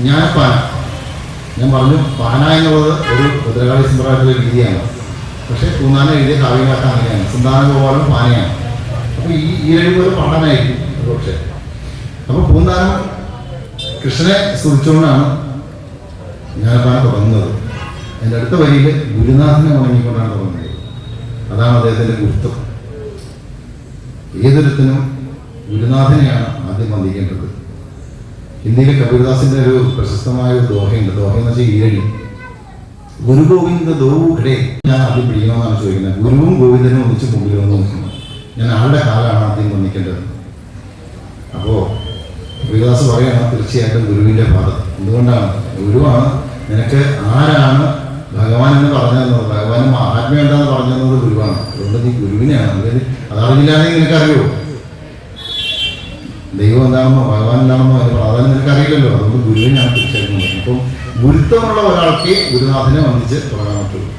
ജ്ഞാനപ്പാന ഞാൻ പറഞ്ഞു പാന എന്നുള്ളത് ഒരു ഭദ്രകാളി സുന്ദരമായിട്ടുള്ള രീതിയാണ്. പക്ഷേ പൂന്നാന എഴുതിയ കാവ്യങ്ങളൊക്കെ അങ്ങനെയാണ്. സുന്ദാന ഗോപാലം പാനയാണ്. അപ്പോൾ ഈ ഈ രണ്ടുപേരും പാടാനായിരിക്കും പക്ഷേ അപ്പോൾ പൂന്താനം കൃഷ്ണനെ സ്തുതിച്ചുകൊണ്ടാണ് ജ്ഞാനപ്പാന തുടങ്ങുന്നത്. എന്റെ അടുത്ത വരിയിൽ ഗുരുനാഥനെ ഉണങ്ങിക്കൊണ്ടാണ് തുടങ്ങുന്നത്. അതാണ് അദ്ദേഹത്തിന്റെ ഗുരുത്വം. ഏതൊരുത്തിനും ഗുരുനാഥനെയാണ് ആദ്യം വന്ദിക്കേണ്ടത്. ഹിന്ദിയിലെ കബീർദാസിന്റെ ഒരു പ്രശസ്തമായ ഒരു ദോഹയുണ്ട്. ദോഹ എന്ന് വെച്ചാൽ ഈരടി. ഗുരു ഗോവിന്ദ ദോഹടെ ഞാൻ ആദ്യം പിടിക്കണമെന്നാണ് ചോദിക്കുന്നത്. ഗുരുവും ഗോവിന്ദനും ഒന്നിച്ച് മുമ്പിൽ വന്ന് നോക്കുന്നത് ഞാൻ ആരുടെ കാലാണ് ആദ്യം വന്നിക്കേണ്ടത് അപ്പോ കബീർദാസ് പറയാണ് തീർച്ചയായിട്ടും ഗുരുവിന്റെ പാദം. എന്തുകൊണ്ടാണ്? ഗുരുവാണ്. നിനക്ക് ആരാണ് ഭഗവാൻ എന്ന് പറഞ്ഞതെന്നത്? ഭഗവാൻ മഹാത്മ്യം എന്താന്ന് പറഞ്ഞതെന്നത് ഗുരുവാണ്. അതുകൊണ്ട് നീ ഗുരുവിനെയാണ്. അല്ലെങ്കിൽ അതറിയില്ലാതെ നിനക്കറിയോ? ദൈവം എന്താണെന്നോ ഭഗവാൻ എന്താണെന്നോ അതിന് പ്രാധാന്യം നിനക്ക് അറിയില്ലല്ലോ അതുകൊണ്ട് ഞാൻ നോക്കുന്നത്. അപ്പം ഗുരുത്വമുള്ള ഒരാൾക്ക് ഗുരുനാഥനെ വന്നിച്ച് തുടങ്ങാൻ പറ്റുള്ളൂ